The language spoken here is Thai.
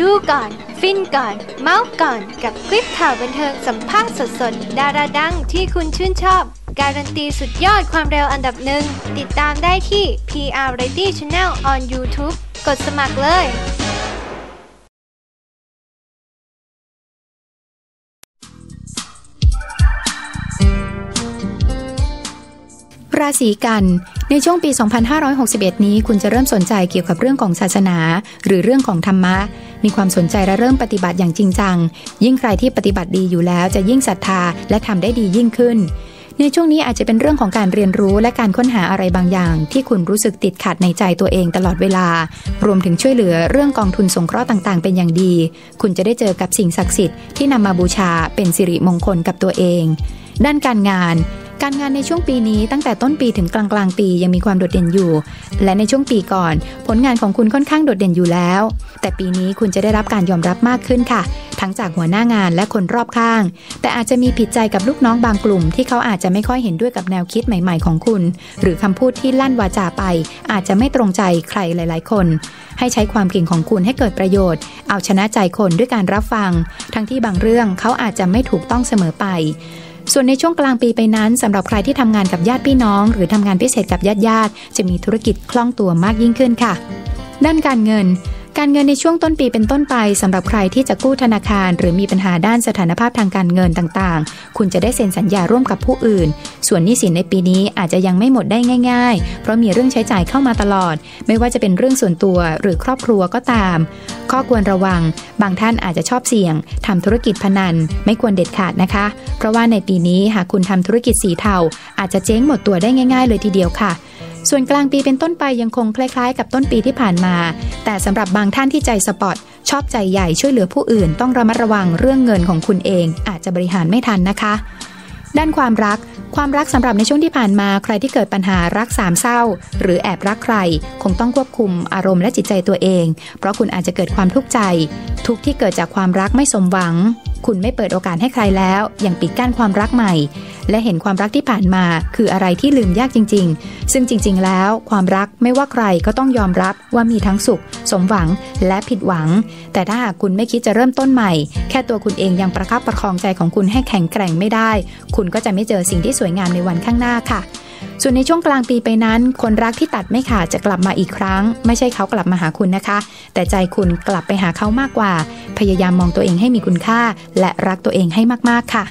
ดูก่อน ฟินก่อน เมาส์ก่อน กับคลิปข่าวบันเทิงสัมภาษณ์สดๆ ดาราดังที่คุณชื่นชอบ การันตีสุดยอดความเร็วอันดับหนึ่ง ติดตามได้ที่ PR Variety Channel on YouTube กดสมัครเลยราศีกัน ในช่วงปี 2561 นี้ คุณจะเริ่มสนใจเกี่ยวกับเรื่องของศาสนา หรือเรื่องของธรรมะ มีความสนใจและเริ่มปฏิบัติอย่างจริงจัง ยิ่งใครที่ปฏิบัติดีอยู่แล้วจะยิ่งศรัทธาและทำได้ดียิ่งขึ้น ในช่วงนี้อาจจะเป็นเรื่องของการเรียนรู้และการค้นหาอะไรบางอย่าง ที่คุณรู้สึกติดขัดในใจตัวเองตลอดเวลา รวมถึงช่วยเหลือเรื่องกองทุนสงเคราะห์ต่างๆ เป็นอย่างดี คุณจะได้เจอกับสิ่งศักดิ์สิทธิ์ที่นำมาบูชาเป็นสิริมงคลกับตัวเอง ด้านการงาน การงานในช่วงปีนี้ตั้งแต่ต้นปีถึงกลางกลางปียังมีความโดดเด่นอยู่ และในช่วงปีก่อน ผลงานของคุณค่อนข้างโดดเด่นอยู่แล้ว แต่ปีนี้คุณจะได้รับการยอมรับมากขึ้นค่ะ ทั้งจากหัวหน้างานและคนรอบข้าง แต่อาจจะมีผิดใจกับลูกน้องบางกลุ่ม ที่เขาอาจจะไม่ค่อยเห็นด้วยกับแนวคิดใหม่ๆของคุณ หรือคำพูดที่ลั่นวาจาไป อาจจะไม่ตรงใจใครหลาย ๆ คน ให้ใช้ความเก่งของคุณให้เกิดประโยชน์ เอาชนะใจคนด้วยการรับฟัง ทั้งที่บางเรื่องเขาอาจจะไม่ถูกต้องเสมอไป ส่วนในช่วงกลางปีไปนั้นสำหรับใครที่ทำงานกับญาติพี่น้อง หรือทำงานพิเศษกับญาติญาติๆจะมีธุรกิจคล่องตัวมากยิ่งขึ้นค่ะ ด้านการเงิน การเงินในช่วงต้นปีเป็นต้นไปสำหรับใครที่จะกู้ธนาคาร หรือมีปัญหาด้านสถานภาพทางการเงินต่างๆ คุณจะได้เซ็นสัญญาร่วมกับผู้อื่น ส่วนหนี้สินในปีนี้อาจจะยังไม่หมดได้ง่าย ๆ เพราะมีเรื่องใช้จ่ายเข้ามาตลอด ไม่ว่าจะเป็นเรื่องส่วนตัวหรือครอบครัวก็ตาม ข้อควรระวัง บางท่านอาจจะชอบเสี่ยงทำธุรกิจพนัน ไม่ควรเด็ดขาดนะคะ เพราะว่าในปีนี้หากคุณทำธุรกิจสีเทาอาจจะเจ๊งหมดตัวได้ง่าย ๆ เลยทีเดียวค่ะ ส่วนกลางปีเป็นต้นไปยังคงคล้ายๆ กับต้นปีที่ผ่านมา แต่สำหรับบางท่านที่ใจสปอร์ตชอบใจใหญ่ช่วยเหลือผู้อื่น ต้องระมัดระวังเรื่องเงินของคุณเอง อาจจะบริหารไม่ทันนะคะ ด้านความรักความรักสำหรับในช่วงที่ผ่านมาใครที่เกิดปัญหารักสามเศร้า หรือแอบรักใคร คงต้องควบคุมอารมณ์และจิตใจตัวเอง เพราะคุณอาจจะเกิดความทุกข์ใจ ทุกที่เกิดจากความรักไม่สมหวัง คุณไม่เปิดโอกาสให้ใครแล้ว ยังปิดกั้นความรักใหม่ และเห็นความรักที่ผ่านมาคืออะไรที่ลืมยากจริง ๆ ซึ่งจริง ๆ แล้ว ความรักไม่ว่าใครก็ต้องยอมรับว่ามีทั้งสุข สมหวังและผิดหวัง แต่ถ้าหากคุณไม่คิดจะเริ่มต้นใหม่ แค่ตัวคุณเองยังประคับประคองใจของคุณให้แข็งแกร่งไม่ได้ คุณก็จะไม่เจอสิ่งที่สวยงามในวันข้างหน้าค่ะ ส่วนในช่วงกลางปีไปนั้น คนรักที่ตัดไม่ขาดจะกลับมาอีกครั้ง ไม่ใช่เขากลับมาหาคุณนะคะ แต่ใจคุณกลับไปหาเขามากกว่า พยายามมองตัวเองให้มีคุณค่า และรักตัวเองให้มากๆค่ะ